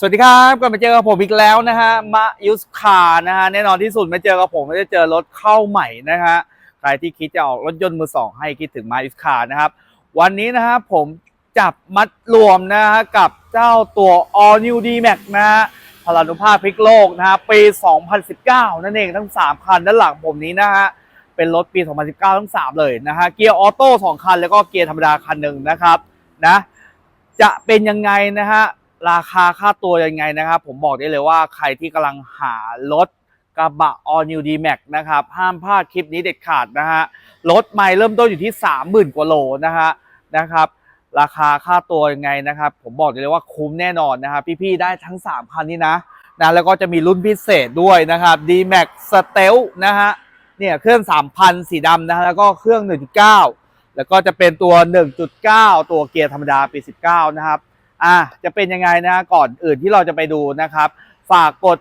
สวัสดีครับกลับมาเจอกับผมอีกแล้วนะฮะมายุสคานะฮะแน่นอนที่สุดไม่เจอกับผมไม่ได้เจอรถเข้าใหม่นะฮะใครที่คิดจะออกรถยนต์มือสองให้คิดถึงมายุสคานะครับ วันนี้นะฮะผมจับมัดรวมนะฮะกับเจ้าตัว All New D Max นะฮะพลานุภาพพลิกโลกนะฮะปี 2019 นั่นเองทั้ง 3 คันด้านหลังผมนี้นะฮะเป็นรถปี 2019 ทั้ง 3 เลยนะฮะเกียร์ออโต้2คันแล้วก็เกียร์ธรรมดาคันหนึ่งนะครับนะจะเป็นยังไงนะฮะ ราคาค่าตัวยังไงนะครับ ผมบอกได้เลยว่าใครที่กำลังหารถกระบะ All New D Max นะครับ ห้ามพลาดคลิปนี้เด็ดขาดนะฮะรถใหม่เริ่มต้นอยู่ที่ 30,000 กว่าโลนะฮะนะครับราคาค่าตัวยังไงนะครับ ผมบอกได้เลยว่าคุ้มแน่นอนนะครับพี่ๆได้ทั้ง 3 คันนี้นะนะแล้วก็จะมีรุ่นพิเศษด้วยนะครับ D Max Stealth นะฮะเนี่ยเครื่อง 3,000 สีดำนะฮะแล้วก็เครื่อง 1.9 แล้วก็จะเป็นตัว 1.9 ตัวเกียร์ธรรมดาปี 19 นะครับ อะจะเป็นยังไงนะก่อนอื่นที่เราจะไปดูนะครับ ฝากกด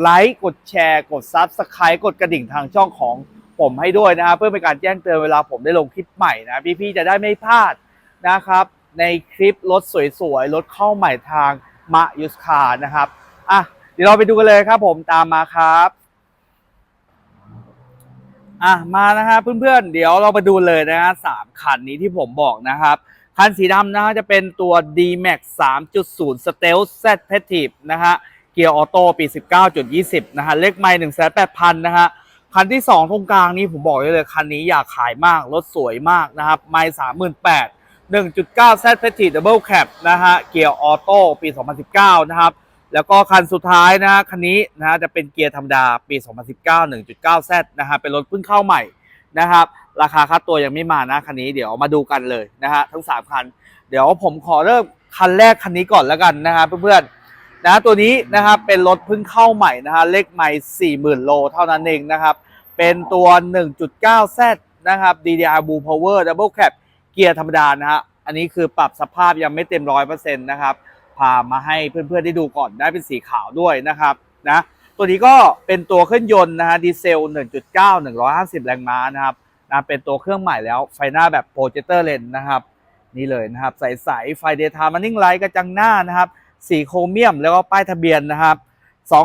ไลค์กดแชร์กด Subscribe กดกระดิ่งทางช่องของผมให้ด้วยนะครับเพื่อเป็นการแจ้งเตือนเวลาผมได้ลงคลิปใหม่นะพี่ๆจะได้ไม่พลาดนะครับ ในคลิปรถสวยๆรถเข้าใหม่ทางมายุสคานะครับอะเดี๋ยวเราไปดูกันเลยครับผมตามมาครับอะมานะฮะเพื่อนๆเดี๋ยวเราไปดูเลยนะฮะสามคันนี้ที่ผมบอกนะครับ คันสีดำนะฮะจะเป็นตัว D-Max 3.0 Stealth Z p e t i v e นะฮะ เกียร์ออโต้ปี 19.20 นะฮะ เลขไม่1 8 0 0 0 นะฮะ คันที่ 2 ตรงกลางนี้ผมบอกได้เลย คันนี้อยากขายมาก รถสวยมากนะครับ ไม่38,000 1.9 Z p e t i v e Double Cab นะฮะ เกียร์ออโต้ปี 2019 นะครับ แล้วก็คันสุดท้ายนะฮะ คันนี้นะฮะจะเป็นเกียร์ธรรมดาปี 2019 1.9 Z นะฮะ เป็นรถเพิ่งเข้าใหม่นะครับ ราคาค่าตัวยังไม่มานะคันนี้เดี๋ยวมาดูกันเลยนะฮะทั้ง 3 คัน เดี๋ยวผมขอเริ่มคันแรกคันนี้ก่อนแล้วกันนะฮะเพื่อนๆนะตัวนี้นะครับเป็นรถเพิ่งเข้าใหม่นะฮะเลขไม่ 40,000 โลเท่านั้นเองนะครับ เป็นตัว 1.9 Z นะครับ DDR Blue Power Double Cab เกียร์ธรรมดานะฮะอันนี้คือปรับสภาพยังไม่เต็มร้อยเปอร์เซ็นต์นะครับพามาให้เพื่อนๆได้ดูก่อนได้เป็นสีขาวด้วยนะครับนะตัวนี้ก็เป็นตัวเครื่องยนต์นะฮะดีเซล 1.9 150 แรงม้านะครับ นะเป็นตัวเครื่องใหม่แล้วไฟหน้าแบบโปรเจคเตอร์เลนนะครับ นี่เลยนะครับใสๆไฟเดย์ทม์มันนิ่งไลท์กระจังหน้านะครับสีโครเมียมแล้วก็ป้ายทะเบียนนะครับ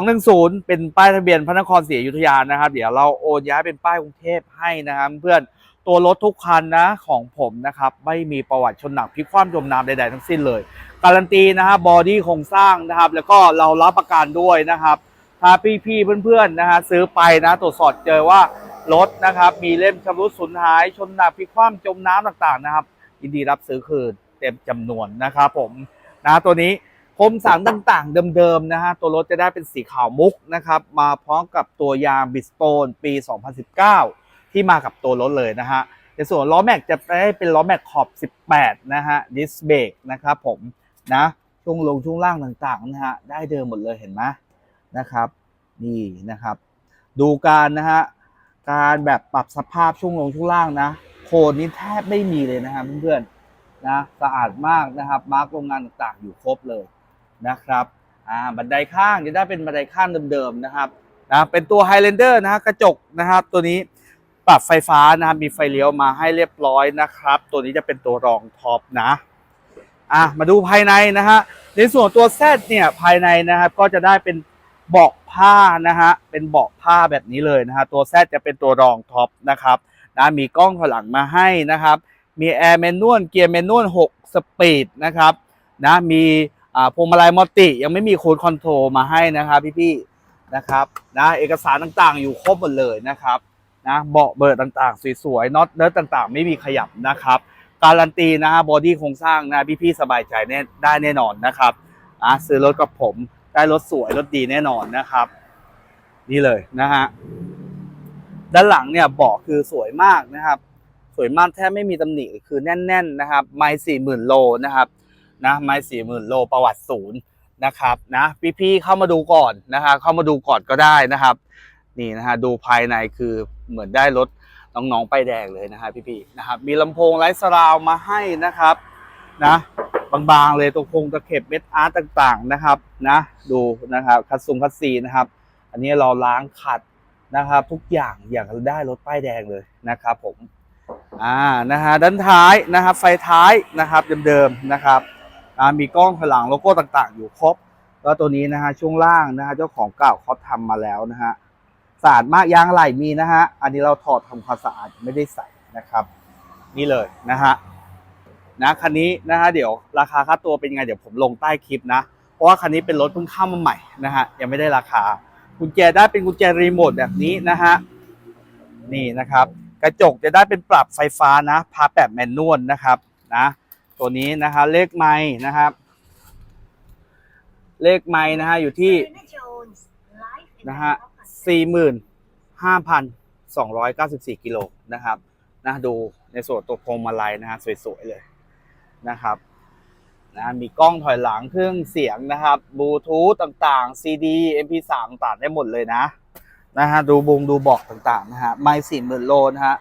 210 เป็นป้ายทะเบียนพระนครศรีอยุธยานะครับ เดี๋ยวเราโอนย้ายเป็นป้ายกรุงเทพให้นะครับเพื่อนตัวรถทุกคันนะของผมนะครับไม่มีประวัติชนหนักพลิกคว่ำจมน้ำใดๆทั้งสิ้นเลย การันตีนะครับบอดี้โครงสร้างนะครับ แล้วก็เรารับประกันด้วยนะครับถ้าพี่ๆเพื่อนๆนะฮะซื้อไปนะตรวจสอบเจอว่า รถนะครับ มีเล่มชำรุดสูญหายชนหนักพิกคว่ำจมน้ำต่างๆนะครับยินดีรับซื้อคืนเต็มจำนวนนะครับผมนะตัวนี้คมสันต่างๆ เดิมๆนะฮะตัวรถจะได้เป็นสีขาวมุกนะครับ มาพร้อมกับตัวยางบิสโตนปี 2019 ที่มากับตัวรถเลยนะฮะในส่วนล้อแม็กจะได้เป็นล้อแม็กขอบ 18 นะฮะดิสเบรกนะครับผมนะช่วงลงช่วงล่างต่างๆนะฮะได้เดิมหมดเลยเห็นไหมนะครับนี่นะครับ ดูการนะฮะ การแบบปรับสภาพช่วงลงช่วงล่างนะ โคนนี้แทบไม่มีเลยนะครับเพื่อนๆนะสะอาดมากนะครับ มาร์กโรงงานต่างๆ อยู่ครบเลยนะครับอ่าบันไดข้างจะได้เป็นบันไดข้างเดิมๆนะครับนะเป็นตัว Highlander นะฮะกระจกนะครับ ตัวนี้ปรับไฟฟ้านะครับมีไฟเลี้ยวมาให้เรียบร้อยนะครับ ตัวนี้จะเป็นตัวรองท็อปนะอะมาดูภายในนะฮะในส่วนตัวแซดเนี่ยภายในนะครับก็จะได้เป็น เบาะผ้านะฮะเป็นเบาะผ้าแบบนี้เลยนะฮะตัวแซจะเป็นตัวรองท็อปนะครับนะมีกล้องถอยหลังมาให้นะครับ มีแอร์แมนนวลเกียร์แมนนวล6สปีดนะครับนะมีพวงมาลัยมัลติยังไม่มีโคูดคอนโทรลมาให้นะครับพี่ๆนะครับนะเอกสารต่างๆอยู่ครบหมดเลยนะครับนะเบาะเบอร์ต่างๆ สวยๆน็อตเนิร์ดต่างๆ ไม่มีขยับนะครับการันตีนะฮะบอดี้โครงสร้างนะพี่ๆสบายใจแน่ได้แน่นอนนะครับอะซื้อรถกับผม ได้รถสวยรถดีแน่นอนนะครับ นี่เลยนะฮะด้านหลังเนี่ยเบาะคือสวยมากนะครับ สวยมากแทบไม่มีตำหนิคือแน่น ๆ นะครับ ไม่สี่หมื่นโลนะครับนะไม่สี่หมื่นโลประวัติศูนย์นะครับนะพี่ๆเข้ามาดูก่อนนะครับเข้ามาดูก่อนก็ได้นะครับ นี่นะฮะดูภายในคือเหมือนได้รถน้องๆไปแดงเลยนะฮะพี่ๆนะครับ มีลำโพงไร้สราวมาให้นะครับนะ บางๆเลยตรงโครงตะเข็บเม็ดอาร์ตต่างๆนะครับนะดูนะครับคัดซุงคัดซีนะครับ อันนี้เราล้างขัดนะครับ ทุกอย่างอย่างได้รถป้ายแดงเลยนะครับ ผมอ่านะฮะด้านท้ายนะครับ ไฟท้ายนะครับเดิมๆนะครับอ่ามีกล้องถอยหลังโลโก้ต่างๆ อยู่ครบก็ตัวนี้นะฮะช่วงล่างนะฮะเจ้าของเก่าเขาทำมาแล้วนะฮะสะอาดมากยางไหล่มีนะฮะอันนี้เราถอดทำความสะอาดไม่ได้ใส่นะครับ นี่เลยนะฮะ นะคันนี้นะฮะเดี๋ยวราคาค่าตัวเป็นไงเดี๋ยวผมลงใต้คลิปนะ เพราะว่าคันนี้เป็นรถเพิ่งเข้ามาใหม่นะฮะยังไม่ได้ราคากุญแจได้เป็นกุญแจรีโมทแบบนี้นะฮะนี่นะครับ กระจกจะได้เป็นปรับไฟฟ้านะพาแบบแมนนวลนะครับนะตัวนี้นะฮะเลขไม้นะครับ เลขไม้นะฮะอยู่ที่นะฮะสี่หมื่นห้าพันสองร้อยเก้าสิบสี่กิโลนะครับนะดูในส่วนตัวพวงมาลัยนะฮะสวยๆเลย นะครับนะมีกล้องถอยหลังเครื่องเสียงนะครับบลูทูธต่างๆ CD MP3 ต่างได้หมดเลยนะนะฮะดูบงดูบอกต่างๆนะฮะไม่สี่หมื่นโลนะฮะ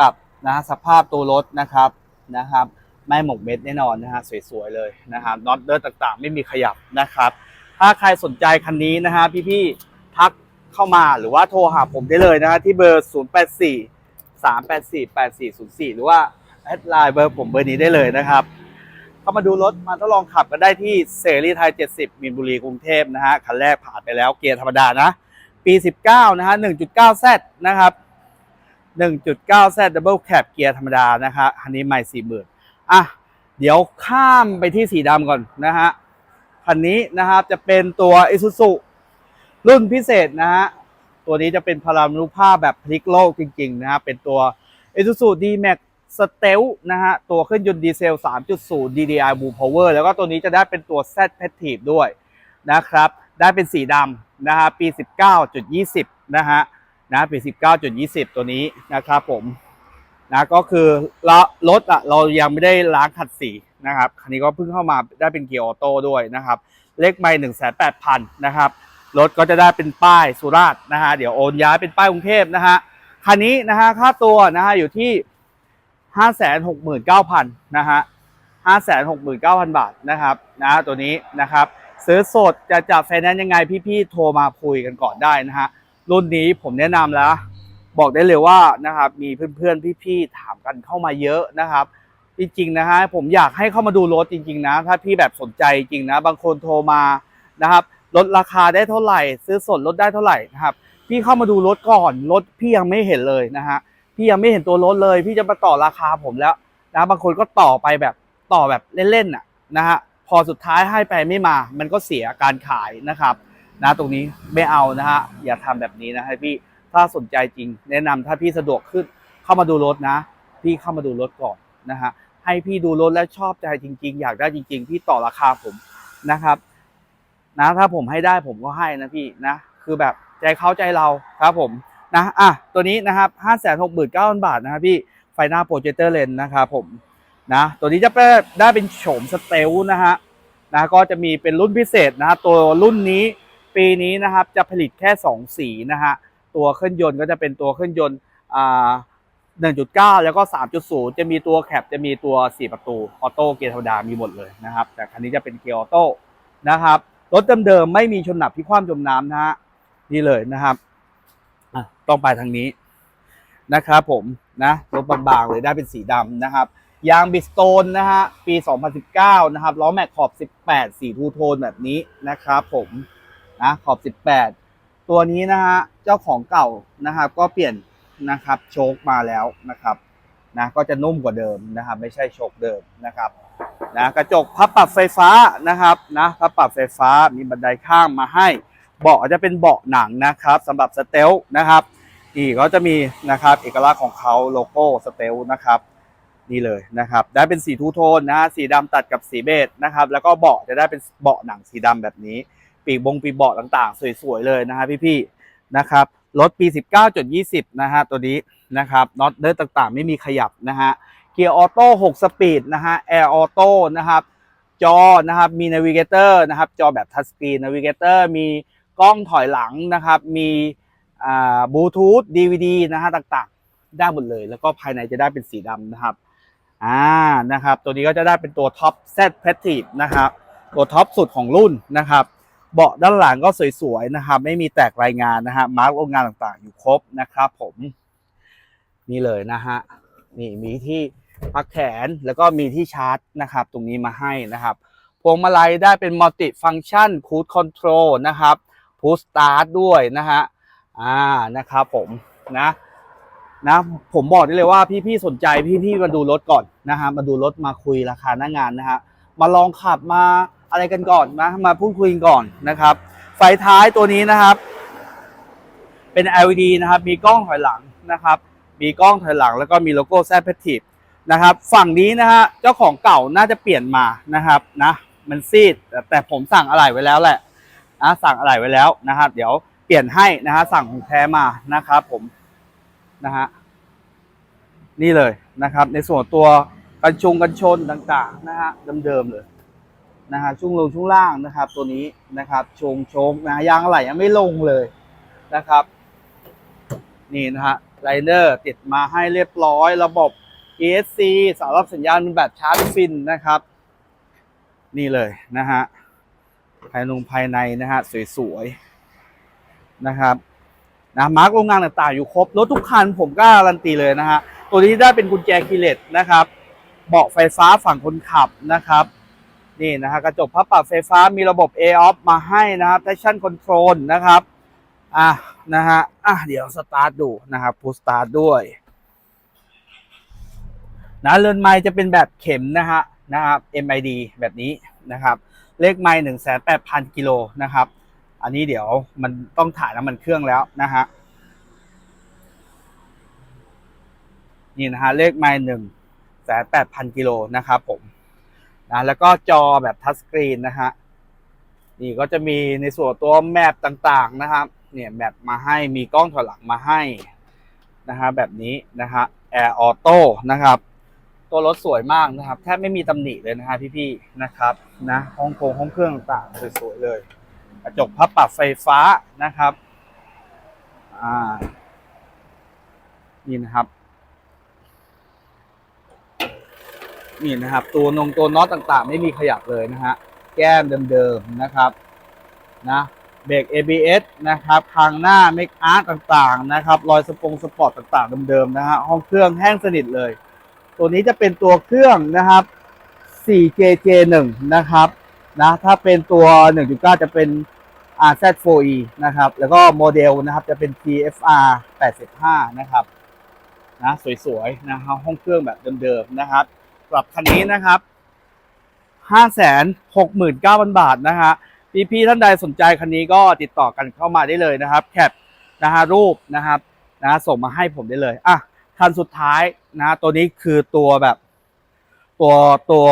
กับนะฮะสภาพตัวรถนะครับนะครับไม่หมกเม็ดแน่นอนนะฮะสวยๆเลยนะครับน็อตเดิร์ต่างๆ ไม่มีขยับนะครับ ถ้าใครสนใจคันนี้นะฮะพี่ๆทักเข้ามาหรือว่าโทรหาผมได้เลยนะฮะที่เบอร์ 0 8 4 3 8 4 8 4 0 4 หรือว่า แอดไลน์เบอร์ผมเบอร์นี้ได้เลยนะครับ เข้ามาดูรถมาทดลองขับกันได้ที่เสรีไทย 70มินบุรีกรุงเทพนะฮะคันแรกผ่านไปแล้วเกียร์ธรรมดานะ ปี 19 นะฮะ 1.9 Z นะครับ 1.9 Z Double Cab เกียร์ธรรมดานะฮะคันนี้ใหม่ 40,000อะเดี๋ยวข้ามไปที่สีดำก่อนนะฮะคันนี้นะครับจะเป็นตัว Isuzu รุ่นพิเศษนะฮะตัวนี้จะเป็นพลานุภาพแบบพลิกโลกจริงๆนะฮะเป็นตัว Isuzu D-Max Stealth นะฮะ ตัวเครื่องยนต์ดีเซล 3.0 DDI Blue Power แล้วก็ตัวนี้จะได้เป็นตัว Z p a t i v e ด้วยนะครับ ได้เป็นสีดำนะฮะ ปี 19.20 นะฮะ นะ ปี 19.20 ตัวนี้นะครับผม นะ ก็คือรถอะเรายังไม่ได้ล้างขัดสีนะครับ คันนี้ก็เพิ่งเข้ามาได้เป็นเกียร์ออโต้ด้วยนะครับ เลขไม่หนึ่งแสนแปดพันนะครับ รถก็จะได้เป็นป้ายสุราษฎร์นะฮะ เดี๋ยวโอนย้ายเป็นป้ายกรุงเทพนะฮะ คันนี้นะฮะ ค่าตัวนะฮะอยู่ที่ ห้าแสนหกหมื่นเก้าพันนะฮะห้าแสนหกหมื่นเก้าพันบาทนะครับนะตัวนี้นะครับซื้อสดจะจับไฟแนนซ์ยังไงพี่ๆโทรมาคุยกันก่อนได้นะฮะรุ่นนี้ผมแนะนำแล้ว บอกได้เลยว่านะครับมีเพื่อนๆพี่ๆถามกันเข้ามาเยอะนะครับ จริงๆนะฮะผมอยากให้เข้ามาดูรถจริง ๆ นะ ถ้าพี่แบบสนใจจริงนะ บางคนโทรมานะครับลดราคาได้เท่าไหร่ ซื้อสดลดได้เท่าไหร่นะครับพี่เข้ามาดูรถก่อนรถพี่ยังไม่เห็นเลยนะฮะ พี่ยังไม่เห็นตัวรถเลย พี่จะมาต่อราคาผมแล้วนะบางคนก็ต่อไปแบบต่อแบบเล่นๆน่ะนะฮะพอสุดท้ายให้ไปไม่มา มันก็เสียการขายนะครับ นะตรงนี้ไม่เอานะฮะอย่าทำแบบนี้นะให้พี่ถ้าสนใจจริง แนะนำถ้าพี่สะดวกขึ้นเข้ามาดูรถนะ พี่เข้ามาดูรถก่อนนะฮะให้พี่ดูรถแล้วชอบใจจริง ๆ อยากได้จริง ๆ พี่ต่อราคาผมนะครับนะถ้าผมให้ได้ผมก็ให้นะพี่นะ คือแบบใจเขาใจเราครับผม นะอะตัวนี้นะครับห้าแสนหกหมื่นเก้าพันบาทนะครับพี่ไฟหน้าโปรเจคเตอร์เลนนะครับผมนะตัวนี้จะเป็นได้เป็นโฉมสเตลนะฮะนะก็จะมีเป็นรุ่นพิเศษนะตัวรุ่นนี้ปีนี้นะครับจะผลิตแค่สองสีนะฮะตัวเครื่องยนต์ก็จะเป็นตัวเครื่องยนต์อ่า1.9 แล้วก็ 3.0 จะมีตัวแคปจะมีตัว 4 ประตูออโต้เกียร์ธรรมดามีหมดเลยนะครับ แต่คันนี้จะเป็นเกียร์ออโต้นะครับรถเดิมๆไม่มีชนหนักพิความจมน้ำนะฮะนี่เลยนะครับ อะต้องไปทางนี้นะครับผมนะรถบางๆเลยได้เป็นสีดำนะครับยางบิสโตนนะฮะปี 2019 นะครับล้อแม็กขอบ 18 สีทูโทนแบบนี้นะครับผมนะขอบ 18 ตัวนี้นะฮะเจ้าของเก่านะครับก็เปลี่ยนนะครับโชคมาแล้วนะครับนะก็จะนุ่มกว่าเดิมนะครับไม่ใช่โชคเดิมนะครับนะกระจกพับปรับไฟฟ้านะครับนะพับปรับไฟฟ้ามีบันไดข้างมาให้ เบาะจะเป็นเบาะหนังนะครับสำหรับสเตลนะครับนี่ก็จะมีนะครับเอกลักษณ์ของเขาโลโก้สเตลนะครับนี่เลยนะครับ ได้เป็นสีทูโทนนะฮะสีดำตัดกับสีเบจนะครับ แล้วก็เบาะจะได้เป็นเบาะหนังสีดำแบบนี้ ปีกบงปีกเบาะต่างๆ สวยๆเลยนะฮะพี่ๆนะครับรถปี 19.20 นะฮะตัวนี้นะครับน็อตเดิร์ต่างๆ ไม่มีขยับนะฮะเกียร์ออโต้6สปีดนะฮะแอร์ออโต้นะครับจอนะครับมีนาวิเกเตอร์นะครับจอแบบทัชสกรีนนาวิเกเตอร์มี กล้องถอยหลังนะครับ มีบลูทูธ DVD นะฮะต่างๆ ได้หมดเลย แล้วก็ภายในจะได้เป็นสีดำนะครับอ่านะครับ ตัวนี้ก็จะได้เป็นตัวท็อป Z p a t i v e นะครับ ตัวท็อปสุดของรุ่นนะครับ เบาะด้านหลังก็สวยๆนะครับ ไม่มีแตกรายงานนะฮะมาร์กโรงงานต่างๆ อยู่ครบนะครับผมนี่เลยนะฮะนี่มีที่พักแขนแล้วก็มีที่ชาร์จนะครับ ตรงนี้มาให้นะครับพวงมาลัยได้เป็นมัลติฟัง c t ชันคูดคอนโทรลนะครับ พูสตาร์ทด้วยนะฮะอ่านะครับผมนะนะผมบอกได้เลยว่าพี่ๆสนใจพี่ๆมาดูรถก่อนนะฮะมาดูรถมาคุยราคาหน้างานนะฮะมาลองขับมาอะไรกันก่อนนะมาพูดคุยกันก่อนนะครับ ไฟท้ายตัวนี้นะครับ เป็น LED นะครับ มีกล้องถอยหลังนะครับ มีกล้องถอยหลังแล้วก็มีโลโก้แซดเพทีฟนะครับ ฝั่งนี้นะฮะเจ้าของเก่าน่าจะเปลี่ยนมานะครับนะมันซีดแต่แต่ผมสั่งอะไหล่ไว้แล้วแหละ นะสั่งอะไหล่ไว้แล้วนะครับ เดี๋ยวเปลี่ยนให้นะฮะสั่งของแท้มานะครับผมนะฮะนี่เลยนะครับ ในส่วนตัวกันชงกันชนต่างๆนะฮะเดิมๆเลยนะฮะช่วงลงช่วงล่างนะครับ ตัวนี้นะครับชงชงนะยางอะไหล่ยังไม่ลงเลยนะครับ นี่นะฮะไลเนอร์ติดมาให้เรียบร้อยระบบ ESC สำหรับสัญญาณเป็นแบบชาร์จฟินนะครับ นี่เลยนะฮะ ภายนงภายในนะฮะสวยๆนะครับนะมาร์กโรงงานต่างๆอยู่ครบรถทุกคันผมกล้าการันตีเลยนะฮะตัวนี้ได้เป็นกุญแจคีเลสนะครับ เบาะไฟฟ้าฝั่งคนขับนะครับ นี่นะฮะกระจกพับปรับไฟฟ้ามีระบบ A-off มาให้นะครับ traction control นะครับอะนะฮะอะเดี๋ยวสตาร์ทดูนะครับพูสตาร์ทด้วยนะเรือนไม้จะเป็นแบบเข็มนะฮะนะครับ MID แบบนี้นะครับ เลขไม้หนึ่งแสนแปดพันกิโลนะครับ อันนี้เดี๋ยวมันต้องถ่ายน้ำมันเครื่องแล้วนะฮะนี่นะฮะเลขไม้หนึ่งแสนแปดพันกิโลนะครับผมนะแล้วก็จอแบบทัชสกรีนนะฮะนี่ก็จะมีในส่วนตัวแมปต่างๆนะครับเนี่ยแมปมาให้มีกล้องถอยหลังมาให้นะฮะแบบนี้นะฮะแอร์ออโต้นะครับ ตัวรถสวยมากนะครับ แทบไม่มีตำหนิเลยนะฮะพี่ๆนะครับนะห้องโครงห้องเครื่องต่างๆสวยๆเลย กระจกพับปรับไฟฟ้านะครับอ่านี่นะครับนี่นะครับ ตัวนงตัวน็อตต่างๆ ไม่มีขยับเลยนะฮะแก้มเดิมๆนะครับนะเบรก ABS นะครับทางหน้าเมคอาร์ต่างๆนะครับ รอยสปงสปอร์ตต่างๆเดิมๆนะฮะห้องเครื่องแห้งสนิทเลย ตัวนี้จะเป็นตัวเครื่องนะครับ 4JJ1 นะครับนะถ้าเป็นตัว 1.9 จะเป็น RZ4E นะครับ แล้วก็โมเดลนะครับจะเป็น TFR 85 นะครับนะสวยๆนะครับห้องเครื่องแบบเดิมๆนะครับสำหรับคันนี้นะครับ 569,000 บาทนะฮะพี่ๆท่านใดสนใจคันนี้ก็ติดต่อกันเข้ามาได้เลยนะครับ แคปนะฮะรูปนะครับนะส่งมาให้ผมได้เลยอะคันสุดท้าย นะตัวนี้คือตัวแบบ ตัวตัว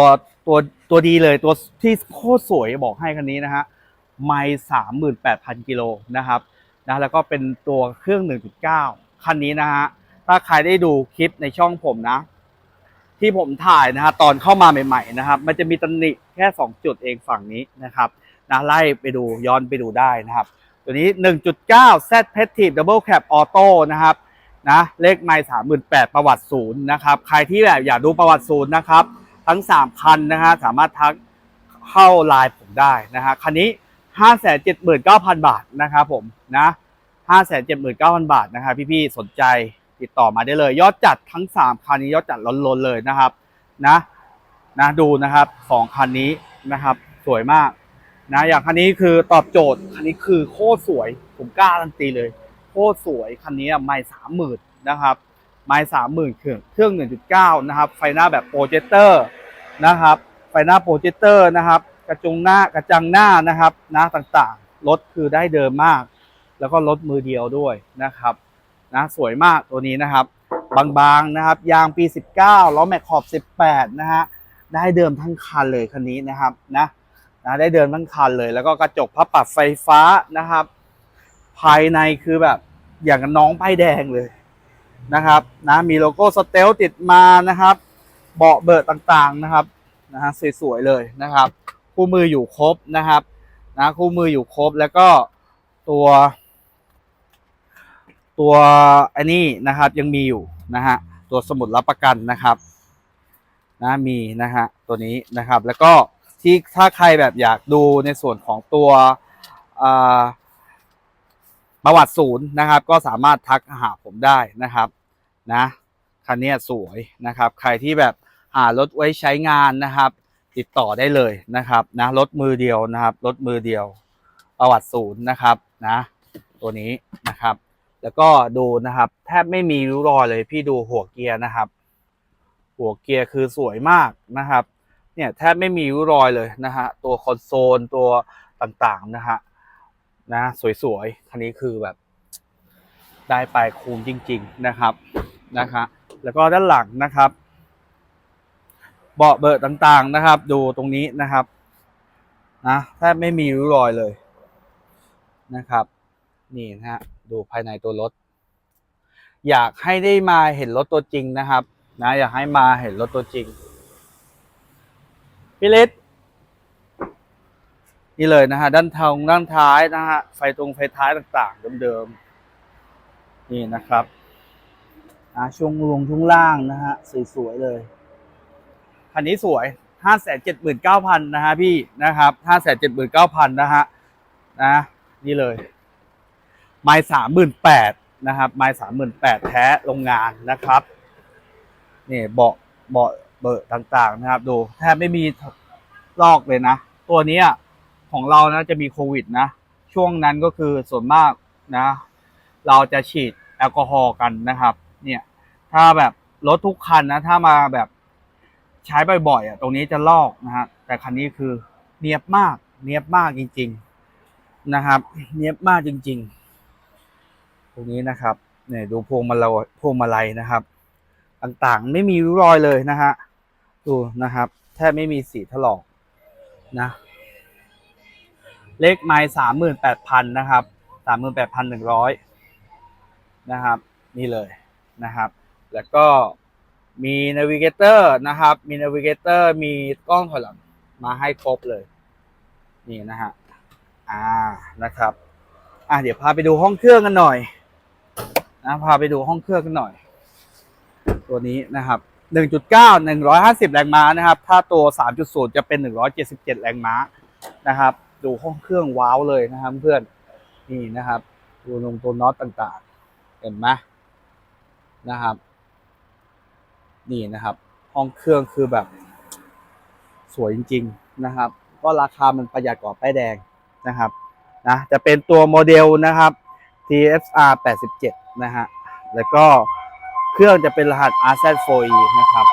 ตัวตัวดีเลยตัวที่โคตรสวยบอกให้คันนี้นะฮะไม่สามหมื่นแปดพันกิโลนะครับนะแล้วก็เป็นตัวเครื่อง 1.9 คันนี้นะฮะถ้าใครได้ดูคลิปในช่องผมนะ ที่ผมถ่ายนะฮะตอนเข้ามาใหม่ ๆ นะครับ มันจะมีตำหนิแค่ 2 จุดเองฝั่งนี้นะครับนะไล่ไปดูย้อนไปดูได้นะครับ ตัวนี้ 1.9 Z p e t i v e Double Cab Auto นะครับ นะเลขไม่38,000ปดประวัติศูนย์นะครับใครที่แบบอยากดูประวัติศูนย์นะครับทั้ง3คันนะฮะสามารถทักเข้าไลน์ผมได้นะฮะคันนี้579,000บาทนะครับผมนะ579,000บาทนะครับพี่ๆสนใจติดต่อมาได้เลย ยอดจัดทั้ง3คันนี้ยอดจัดล้นๆเลยนะครับนะนะดูนะครับสองคันนี้นะครับสวยมากนะอย่างคันนี้คือตอบโจทย์คันนี้คือโคตรสวยผมกล้าการันตีเลย คตรสวยคันนี้ไม่สามหมื่นนะครับไม่สามหมื่นเครื่องเครื่อง 1.9 นะครับ ไฟหน้าแบบโปรเจคเตอร์นะครับ ไฟหน้าโปรเจคเตอร์นะครับ กระจงหน้ากระจังหน้านะครับนะต่างๆ รถคือได้เดิมมาก แล้วก็รถมือเดียวด้วยนะครับนะสวยมากตัวนี้นะครับ บางๆนะครับ ยางปี 19ล้อแม็กขอบ 18 นะฮะได้เดิมทั้งคันเลยคันนี้นะครับนะนะได้เดิมทั้งคันเลย แล้วก็กระจกพับปรับไฟฟ้านะครับ ภายในคือแบบอย่างกับน้องป้ายแดงเลยนะครับนะมีโลโก้สเตลติดมานะครับเบาะเบิดต่างๆนะครับนะฮะสวยๆเลยนะครับ คู่มืออยู่ครบนะครับนะคู่มืออยู่ครบแล้วก็ตัว ตัวอันนี้นะครับยังมีอยู่นะฮะตัวสมุดรับประกันนะครับนะมีนะฮะตัวนี้นะครับแล้วก็ที่ถ้าใครแบบอยากดูในส่วนของตัวอ่า ประวัติศูนย์นะครับ ก็สามารถทักหาผมได้นะครับนะคันนี้สวยนะครับ ใครที่แบบหารถไว้ใช้งานนะครับ ติดต่อได้เลยนะครับนะรถมือเดียวนะครับรถมือเดียว ประวัติศูนย์นะครับนะตัวนี้นะครับ แล้วก็ดูนะครับ แทบไม่มีริ้วรอยเลยพี่ดูหัวเกียร์นะครับ หัวเกียร์คือสวยมากนะครับ เนี่ยแทบไม่มีริ้วรอยเลยนะฮะตัวคอนโซลตัวต่างๆนะฮะ นะ สวยๆ คันนี้คือแบบ ได้ไปคุ้มจริง ๆนะครับนะคะแล้วก็ด้านหลังนะครับ เบาะเบอร์ต่างๆนะครับ ดูตรงนี้นะครับนะแทบไม่มีริ้วรอยเลยนะครับ นี่นะฮะดูภายในตัวรถ อยากให้ได้มาเห็นรถตัวจริงนะครับ นะ อยากให้มาเห็นรถตัวจริงพี่ฤทธิ์ นี่เลยนะฮะด้านทางด้านท้ายนะฮะไฟตรงไฟท้ายต่างๆเดิมๆนี่นะครับอ่าช่วงลงช่วงล่างนะฮะสวยๆเลยคันนี้สวยห้าแสนเจ็ดหมื่นเก้าพันนะฮะพี่นะครับห้าแสนเจ็ดหมื่นเก้าพันนะฮะนะนี่เลย ไม้สามหมื่นแปดนะครับ ไม้สามหมื่นแปดแท้โรงงานนะครับนี่เบาะเบาะเบอร์ต่างๆนะครับ ดูแทบไม่มีลอกเลยนะ ตัวนี้ย ของเรานะจะมีโควิดนะ ช่วงนั้นก็คือส่วนมากนะ เราจะฉีดแอลกอฮอล์กันนะครับ เนี่ย ถ้าแบบรถทุกคันนะ ถ้ามาแบบใช้บ่อยๆอะ ตรงนี้จะลอกนะฮะ แต่คันนี้คือเนียบมาก เนียบมากจริง ๆนะครับ เนียบมากจริง ๆ ตรงนี้นะครับเนี่ยดูพวงมาลัยพวงมาลัยนะครับ ต่างๆไม่มีริ้วรอยเลยนะฮะดูนะครับ แทบไม่มีสีถลอกนะ เลขไม้สามหมื่นแปดพันนะครับสามหมื่นแปดพันหนึ่งร้อยนะครับ นี่เลยนะครับ แล้วก็มีนาวิเกเตอร์นะครับ มีนาวิเกเตอร์มีกล้องถอยหลังมาให้ครบเลย นี่นะฮะอ่านะครับ อะเดี๋ยวพาไปดูห้องเครื่องกันหน่อยนะพาไปดูห้องเครื่องกันหน่อย ตัวนี้นะครับ1.9 150แรงม้านะครับ ถ้าตัว3.0จะเป็น177แรงม้านะครับ ดูห้องเครื่องว้าวเลยนะครับเพื่อนนี่นะครับดูลงตัวน็อตต่างๆ เห็นไหมนะครับ นี่นะครับ ห้องเครื่องคือแบบ สวยจริง ๆนะครับ ก็ราคามันประหยัดกว่าป้ายแดงนะครับนะจะเป็นตัวโมเดลนะครับ TFR 87 นะฮะแล้วก็เครื่องจะเป็นรหัส RZ4E นะครับ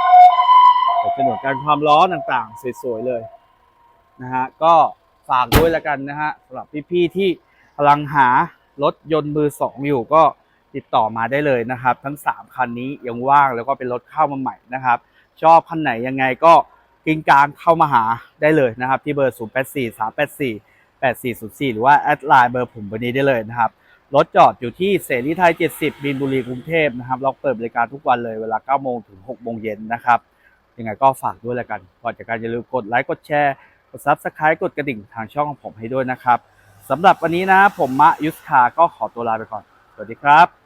เป็นฉนวนการความร้อนต่างๆ สวย ๆ เลยนะฮะก็ ฝากด้วยแล้วกันนะฮะสำหรับพี่ๆที่กำลังหารถยนต์มือสองอยู่ก็ติดต่อมาได้เลยนะครับ ทั้ง 3 คันนี้ยังว่างแล้วก็เป็นรถเข้ามาใหม่นะครับ ชอบคันไหนยังไงก็กิงกลางเข้ามาหาได้เลยนะครับ ที่เบอร์ 0 8 4 3 8 4 8 4 0 4 หรือว่าแอดไลน์เบอร์ผมวันนี้ได้เลยนะครับรถจอดอยู่ที่เสรีไทย 70 บินบุรีกรุงเทพนะครับเราเปิดบริการทุกวันเลยเวลา 9 โมงถึง 6 โมงเย็นนะครับ ยังไงก็ฝากด้วยแล้วกัน ก่อนจากการอย่าลืมกดไลค์ กดแชร์ กด Subscribe กดกระดิ่งทางช่องของผมให้ด้วยนะครับสำหรับวันนี้นะผมมะยุทธคาก็ขอตัวลาไปก่อน สวัสดีครับ